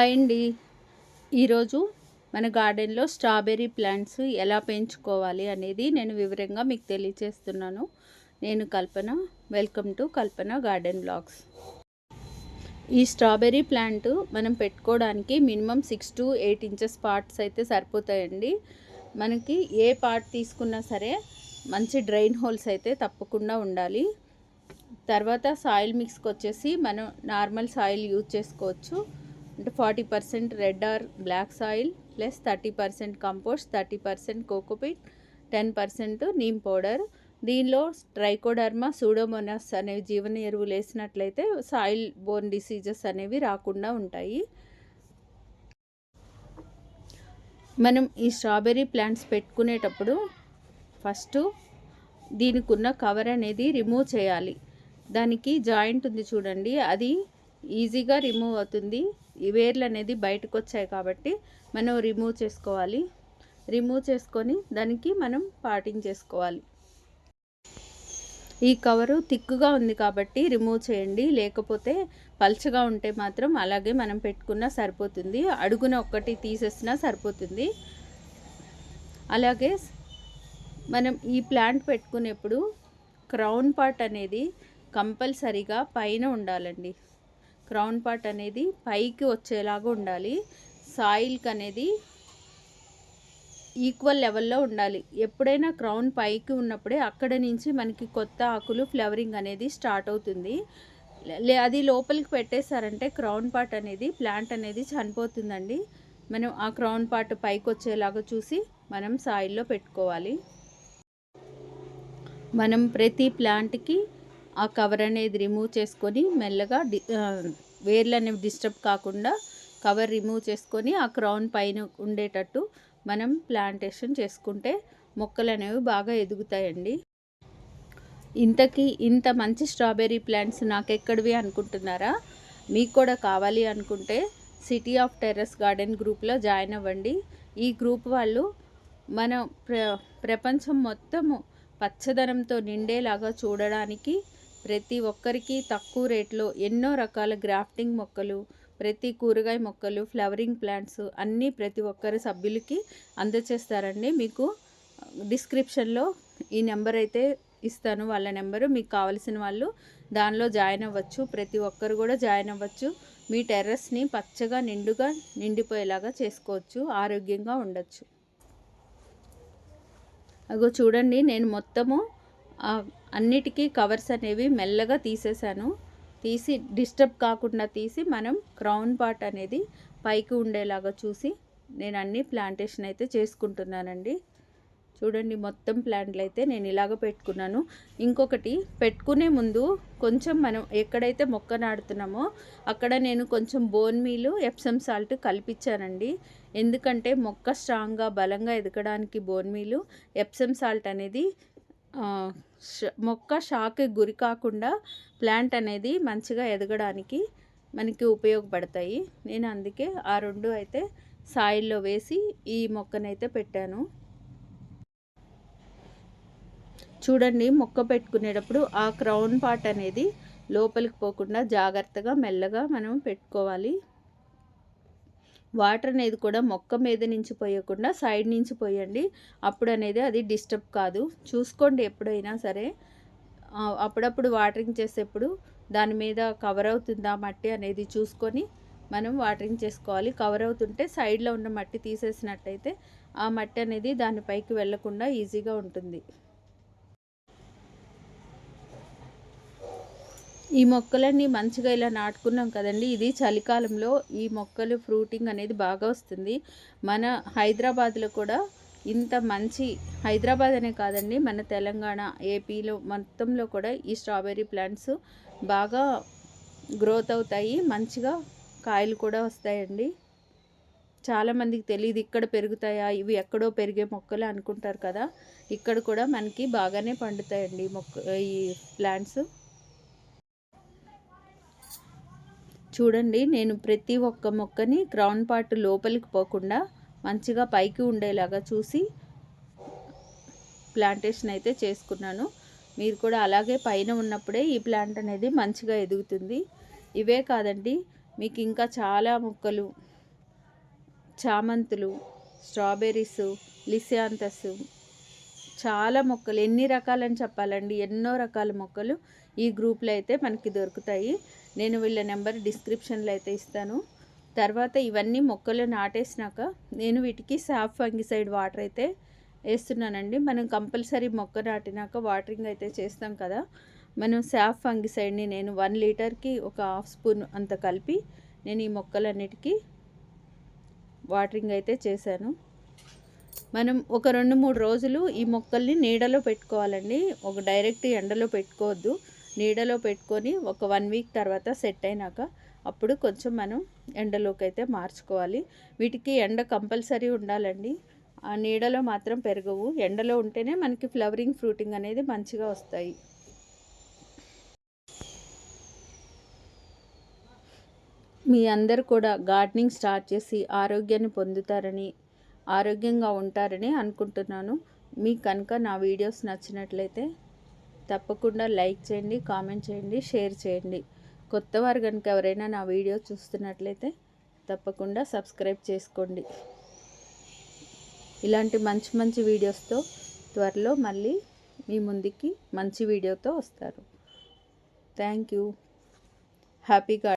Hi అండి. ఈరోజు మన గార్డెన్లో స్ట్రాబెర్రీ ప్లాంట్స్ ఎలా పెంచుకోవాలి అనేది నేను వివరంగా మీకు తెలియచేస్తున్నాను. నేను Kalpana. Welcome to Kalpana garden blogs. ఈ స్ట్రాబెర్రీ ప్లాంట్ మనం పెట్టుకోవడానికి minimum six to eight inches parts అయితే సరిపోతాయండి. మనకి ఏ పార్ట్ తీసుకున్నా సరే మంచి డ్రైన్ హోల్స్ అయితే తప్పకుండా ఉండాలి. తర్వాత సాయిల్ మిక్స్కి వచ్చేసి మనం నార్మల్ సాయిల్ యూజ్ చేసుకోవచ్చు. అంటే forty percent red or black soil plus thirty percent compost thirty percent cocopeat ten percent neem powder. దీనిలో ట్రైకోడర్మా సూడోమోనాస్ అనేవి జీవన ఎరువులు వేసినట్లయితే సాయిల్ బోన్ డిసీజెస్ అనేవి రాకుండా ఉంటాయి. మనం ఈ స్ట్రాబెర్రీ ప్లాంట్స్ పెట్టుకునేటప్పుడు ఫస్ట్ దీనికి ఉన్న కవర్ అనేది రిమూవ్ చేయాలి. దానికి జాయింట్ ఉంది చూడండి అది ఈజీగా రిమూవ్ అవుతుంది. ఈ వేర్లు అనేది బయటకు వచ్చాయి కాబట్టి మనం రిమూవ్ చేసుకోవాలి. రిమూవ్ చేసుకొని దానికి మనం పాటించేసుకోవాలి ఈ కవరు థిక్గా ఉంది కాబట్టి రిమూవ్ చేయండి. లేకపోతే పల్చగా ఉంటే మాత్రం అలాగే మనం పెట్టుకున్నా సరిపోతుంది. అడుగున ఒక్కటి తీసేసినా సరిపోతుంది. అలాగే మనం ఈ ప్లాంట్ పెట్టుకునేప్పుడు క్రౌన్ పార్ట్ అనేది కంపల్సరీగా పైన ఉండాలండి. క్రౌన్ పార్ట్ అనేది పైకి వచ్చేలాగా ఉండాలి. సాయిల్కి అనేది ఈక్వల్ లెవెల్లో ఉండాలి. ఎప్పుడైనా క్రౌన్ పైకి ఉన్నప్పుడే అక్కడ నుంచి మనకి కొత్త ఆకులు ఫ్లవరింగ్ అనేది స్టార్ట్ అవుతుంది. అది లోపలికి పెట్టేశారంటే క్రౌన్ పార్ట్ అనేది ప్లాంట్ అనేది చనిపోతుందండి. మనం ఆ క్రౌన్ పార్ట్ పైకి వచ్చేలాగా చూసి మనం సాయిల్లో పెట్టుకోవాలి. మనం ప్రతి ప్లాంట్కి ఆ కవర్ అనేది రిమూవ్ చేసుకొని మెల్లగా వేర్లు అనేవి డిస్టర్బ్ కాకుండా కవర్ రిమూవ్ చేసుకొని ఆ క్రౌన్ పైన ఉండేటట్టు మనం ప్లాంటేషన్ చేసుకుంటే మొక్కలు అనేవి బాగా ఎదుగుతాయండి. ఇంతకీ ఇంత మంచి స్ట్రాబెర్రీ ప్లాంట్స్ నాకెక్కడివి అనుకుంటున్నారా? మీకు కూడా కావాలి అనుకుంటే సిటీ ఆఫ్ టెర్రస్ గార్డెన్ గ్రూప్లో జాయిన్ అవ్వండి. ఈ గ్రూప్ వాళ్ళు మన ప్ర ప్రపంచం మొత్తము పచ్చదనంతో నిండేలాగా చూడడానికి ప్రతి ఒక్కరికి తక్కువ రేట్లో ఎన్నో రకాల గ్రాఫ్టింగ్ మొక్కలు ప్రతి కూరగాయ మొక్కలు ఫ్లవరింగ్ ప్లాంట్స్ అన్నీ ప్రతి ఒక్కరి సభ్యులకి అందచేస్తారండి. మీకు డిస్క్రిప్షన్లో ఈ నెంబర్ అయితే ఇస్తాను. వాళ్ళ నెంబరు మీకు కావలసిన వాళ్ళు దానిలో జాయిన్ అవ్వచ్చు. ప్రతి ఒక్కరు కూడా జాయిన్ అవ్వచ్చు. మీ టెర్రస్ని పచ్చగా నిండుగా నిండిపోయేలాగా చేసుకోవచ్చు. ఆరోగ్యంగా ఉండొచ్చు. అగో చూడండి నేను మొత్తము అన్నిటికీ కవర్స్ అనేవి మెల్లగా తీసేసాను తీసి డిస్టర్బ్ కాకుండా తీసి మనం క్రౌన్ పార్ట్ అనేది పైకి ఉండేలాగా చూసి నేను అన్ని ప్లాంటేషన్ అయితే చేసుకుంటున్నానండి. చూడండి మొత్తం ప్లాంట్లు అయితే నేను ఇలాగ పెట్టుకున్నాను. ఇంకొకటి పెట్టుకునే ముందు కొంచెం మనం ఎక్కడైతే మొక్క నాడుతున్నామో అక్కడ నేను కొంచెం బోన్ మీలు ఎప్సమ్ సాల్ట్ కల్పించానండి ఎందుకంటే మొక్క స్ట్రాంగ్గా బలంగా ఎదగడానికి బోన్ మీలు ఎప్సమ్ సాల్ట్ అనేది మొక్క షాక్కి గురి కాకుండా ప్లాంట్ అనేది మంచిగా ఎదగడానికి మనకి ఉపయోగపడతాయి. నేను అందుకే ఆ రెండు అయితే సాయిల్లో వేసి ఈ మొక్కనైతే పెట్టాను. చూడండి మొక్క పెట్టుకునేటప్పుడు ఆ క్రౌన్ పార్ట్ అనేది లోపలికి పోకుండా జాగ్రత్తగా మెల్లగా మనం పెట్టుకోవాలి. వాటర్ అనేది కూడా మొక్క మీద నుంచి పోయకుండా సైడ్ నుంచి పోయండి. అప్పుడు అనేది అది డిస్టర్బ్ కాదు. చూసుకోండి ఎప్పుడైనా సరే. అప్పుడప్పుడు వాటరింగ్ చేసేప్పుడు దాని మీద కవర్ అవుతుందా మట్టి అనేది చూసుకొని మనం వాటరింగ్ చేసుకోవాలి. కవర్ అవుతుంటే సైడ్లో ఉన్న మట్టి తీసేసినట్టయితే ఆ మట్టి అనేది దానిపైకి వెళ్ళకుండా ఈజీగా ఉంటుంది. ఈ మొక్కలన్నీ మంచిగా ఇలా నాటుకున్నాం కదండి. ఇది చలికాలంలో ఈ మొక్కలు ఫ్రూటింగ్ అనేది బాగా వస్తుంది. మన హైదరాబాద్లో కూడా ఇంత మంచి హైదరాబాద్ అనే కాదండి మన తెలంగాణ ఏపీలో మొత్తంలో కూడా ఈ స్ట్రాబెర్రీ ప్లాంట్స్ బాగా గ్రోత్ అవుతాయి. మంచిగా కాయలు కూడా వస్తాయండి. చాలామందికి తెలియదు ఇక్కడ పెరుగుతాయా ఇవి ఎక్కడో పెరిగే మొక్కలు అనుకుంటారు కదా. ఇక్కడ కూడా మనకి బాగానే పండుతాయండి మొక్క ఈ ప్లాంట్స్. చూడండి నేను ప్రతి ఒక్క మొక్కని గ్రౌండ్ పార్ట్ లోపలికి పోకుండా మంచిగా పైకి ఉండేలాగా చూసి ప్లాంటేషన్ అయితే చేసుకున్నాను. మీరు కూడా అలాగే పైన ఉన్నప్పుడే ఈ ప్లాంట్ అనేది మంచిగా ఎదుగుతుంది. ఇవే కాదండి మీకు ఇంకా చాలా మొక్కలు చామంతులు స్ట్రాబెర్రీస్ లిసియాంతస్ చాలా మొక్కలు ఎన్ని రకాలని చెప్పాలండి ఎన్నో రకాల మొక్కలు ఈ గ్రూప్లో అయితే మనకి దొరుకుతాయి. నేను వీళ్ళ నెంబర్ డిస్క్రిప్షన్లో అయితే ఇస్తాను. తర్వాత ఇవన్నీ మొక్కలు నాటేసినాక నేను వీటికి సాఫ్ ఫంగిసైడ్ వాటర్ అయితే వేస్తున్నానండి. మనం కంపల్సరీ మొక్క నాటినాక వాటరింగ్ అయితే చేస్తాం కదా. మనం సాఫ్ ఫంగిసైడ్ని నేను వన్ లీటర్కి ఒక హాఫ్ స్పూన్ అంత కలిపి నేను ఈ మొక్కలన్నిటికీ వాటరింగ్ అయితే చేశాను. మనం ఒక రెండు మూడు రోజులు ఈ మొక్కల్ని నీడలో పెట్టుకోవాలండి. ఒక డైరెక్ట్ ఎండలో పెట్టుకోవద్దు. నీడలో పెట్టుకొని ఒక వన్ వీక్ తర్వాత సెట్ అయినాక అప్పుడు కొంచెం మనం ఎండలోకి అయితే మార్చుకోవాలి. వీటికి ఎండ కంపల్సరీ ఉండాలండి. ఆ నీడలో మాత్రం పెరగవు. ఎండలో ఉంటేనే మనకి ఫ్లవరింగ్ ఫ్రూటింగ్ అనేది మంచిగా వస్తాయి. మీ అందరు కూడా గార్డెనింగ్ స్టార్ట్ చేసి ఆరోగ్యాన్ని పొందుతారని ఆరోగ్యంగా ఉంటారని అనుకుంటున్నాను. మీకు కనుక నా వీడియోస్ నచ్చినట్లయితే తప్పకుండా లైక్ చేయండి కామెంట్ చేయండి షేర్ చేయండి. కొత్త వారు కనుక ఎవరైనా నా వీడియో చూస్తున్నట్లయితే తప్పకుండా సబ్స్క్రైబ్ చేసుకోండి. ఇలాంటి మంచి మంచి వీడియోస్తో త్వరలో మళ్ళీ మీ ముందుకి మంచి వీడియోతో వస్తారు. థ్యాంక్ యూ హ్యాపీగా